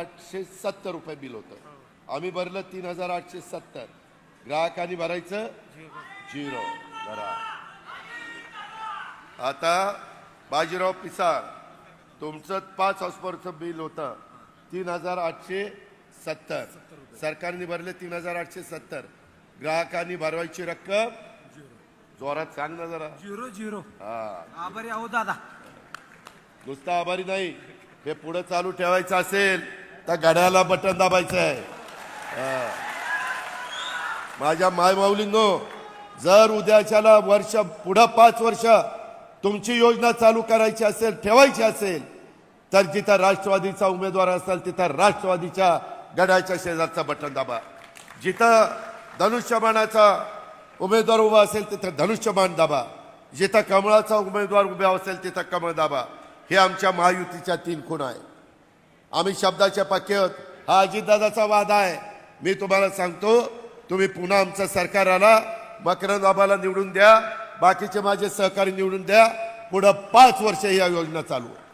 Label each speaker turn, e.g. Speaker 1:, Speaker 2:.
Speaker 1: आठशे सत्तर रुपये बिल होतं. आम्ही भरलं तीन हजार आठशे सत्तर. ग्राहकांनी भरायचं झिरो. भरा आता बाजीराव पिसाळ तुमचं पाच हॉस्पॉरचं बिल होतं तीन हजार आठशे सत्तर. सरकारने भरले तीन हजार आठशे सत्तर. ग्राहकांनी भरवायची रक्कम जोरात सांग ना जरा.
Speaker 2: Zero zero.
Speaker 1: हा.
Speaker 2: आभारी आहो दादा.
Speaker 1: नुसता आभारी नाही हे पुढे चालू ठेवायचं असेल. त्या घड्याला बटन दाबायचं आहे माझ्या मायमाऊलींनो जर उद्याच्याला वर्ष पुढं पाच वर्ष तुमची योजना चालू करायची असेल ठेवायची असेल तर जिथं राष्ट्रवादीचा उमेदवार असेल तिथं राष्ट्रवादीच्या गडाच्या शेजारचा बटन दाबा. जिथं धनुष्यबाणाचा उमेदवार उभा असेल तिथं धनुष्यबाण दाबा. जिथं कमळाचा उमेदवार उभा असेल तिथं कमळ दाबा. हे आमच्या महायुतीच्या तीन खूण आहे आम्ही शब्दाच्या पाक्यात हा अजितदादाचा वाद आहे. मी तुम्हाला सांगतो तुम्ही पुन्हा आमचं सरकार आला मकरंद बाबाला निवडून द्या बाकीचे माझे सहकारी निवडून द्या. पुढं पाच वर्ष या योजना चालू आहे.